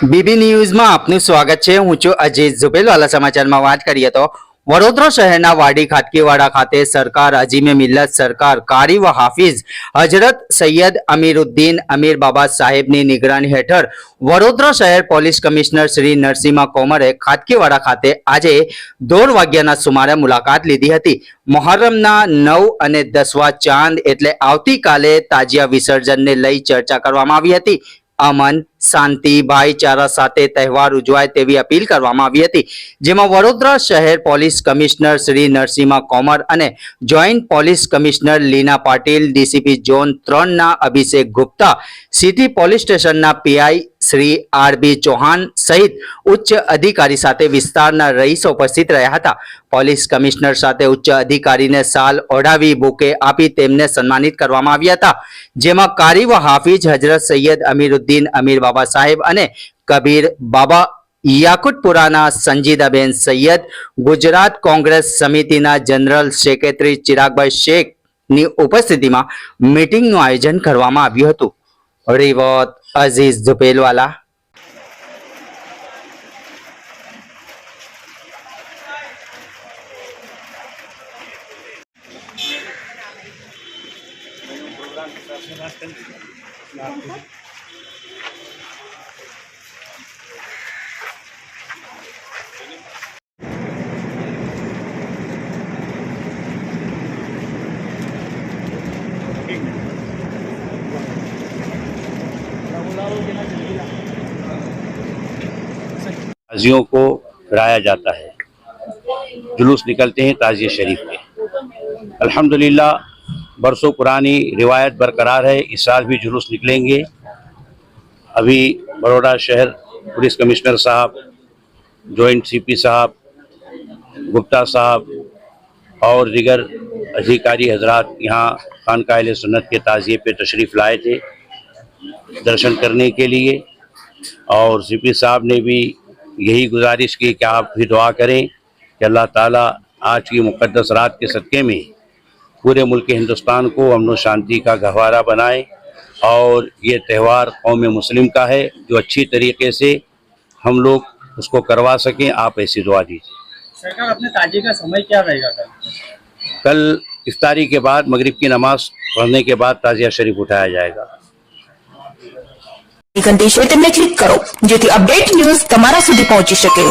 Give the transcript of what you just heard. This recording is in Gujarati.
બીબી ન્યૂઝમાં આપનું સ્વાગત છે. હું છું અજીત ઝુબેલવાલા સમાચારમાં વાત કરીએ તો વડોદરા શહેરના વાડી ખાટકીવાડા ખાતે સરકાર અજીમે મિલ્લત સરકાર કારી હાફિઝ હજરત સૈયદ અમીરુદ્દીન અમીર બાબા સાહેબની નિગરાની હેઠળ વડોદરા શહેર પોલીસ કમિશનર શ્રી નરસિંહ કોમરે ખાટકીવાડા ખાતે આજે દોઢ વાગ્યાના સુમારે મુલાકાત લીધી હતી. મોહર્રમના નવ અને દસવા ચાંદ એટલે આવતીકાલે તાજિયા વિસર્જનને લઈ ચર્ચા કરવામાં આવી હતી. અમન શાંતિ, ભાઈચારા સાથે તહેવાર ઉજવાય તેવી અપીલ કરવામાં આવી હતી, જેમાં વડોદરા શહેર પોલીસ કમિશનર શ્રી નરસિંહા કોમર અને joint police commissioner Leena Patil, DCP zone ત્રણના અભિષેક ગુપ્તા, સિટી પોલીસ સ્ટેશનના PI Shri R B Chauhan સહિત ઉચ્ચ અધિકારી સાથે વિસ્તારના રહીશો ઉપસ્થિત રહ્યા હતા. પોલીસ કમિશનર સાથે ઉચ્ચ અધિકારીને સાલ ઓઢાવી બુકે આપી તેમને સન્માનિત કરવામાં આવ્યા હતા. જેમાં કારી વ હાફિજ હજરત સૈયદ અમીરુદ્દીન અમીર બાબા સાહેબ અને કબીર બાબા યાકુટપુરાના સંજીદાબેન સૈયદ, ગુજરાત કોંગ્રેસ સમિતિના જનરલ સેક્રેટરી ચિરાગભાઈ શેખની ઉપસ્થિતિમાં મીટિંગનું આયોજન કરવામાં આવ્યું હતું. રિવોત અઝીઝ ઝુપેલવાલા تازیوں کو رایا جاتا ہے۔ جلوس نکلتے ہیں تعزیہ شریف میں۔ الحمدللہ، برسوں پرانی روایت برقرار ہے، اس سال بھی جلوس نکلیں گے۔ ابھی بروڑا شہر پولیس کمشنر صاحب، جوائنٹ سی پی صاحب، گپتا صاحب اور دیگر ادھیکاری حضرات یہاں خانقاہل سنت کے تازیے پہ تشریف لائے تھے۔ درشن کرنے کے لیے اور سی پی صاحب نے بھی یہی گزارش کی کہ آپ بھی دعا کریں کہ اللہ تعالیٰ آج کی مقدس رات کے صدقے میں پورے ملک ہندوستان کو امن و شانتی کا گہوارہ بنائے اور یہ تہوار قوم مسلم کا ہے جو اچھی طریقے سے ہم لوگ اس کو کروا سکیں آپ ایسی دعا دیجیے سرکار اپنے تاجی کا سمے کیا رہے گا کل افطاری کے بعد مغرب کی نماز پڑھنے کے بعد تازیہ شریف اٹھایا جائے گا۔ ઘંટી હોય તેમને ક્લિક કરો જેથી અપડેટ ન્યૂઝ તમારા સુધી પહોંચી શકે.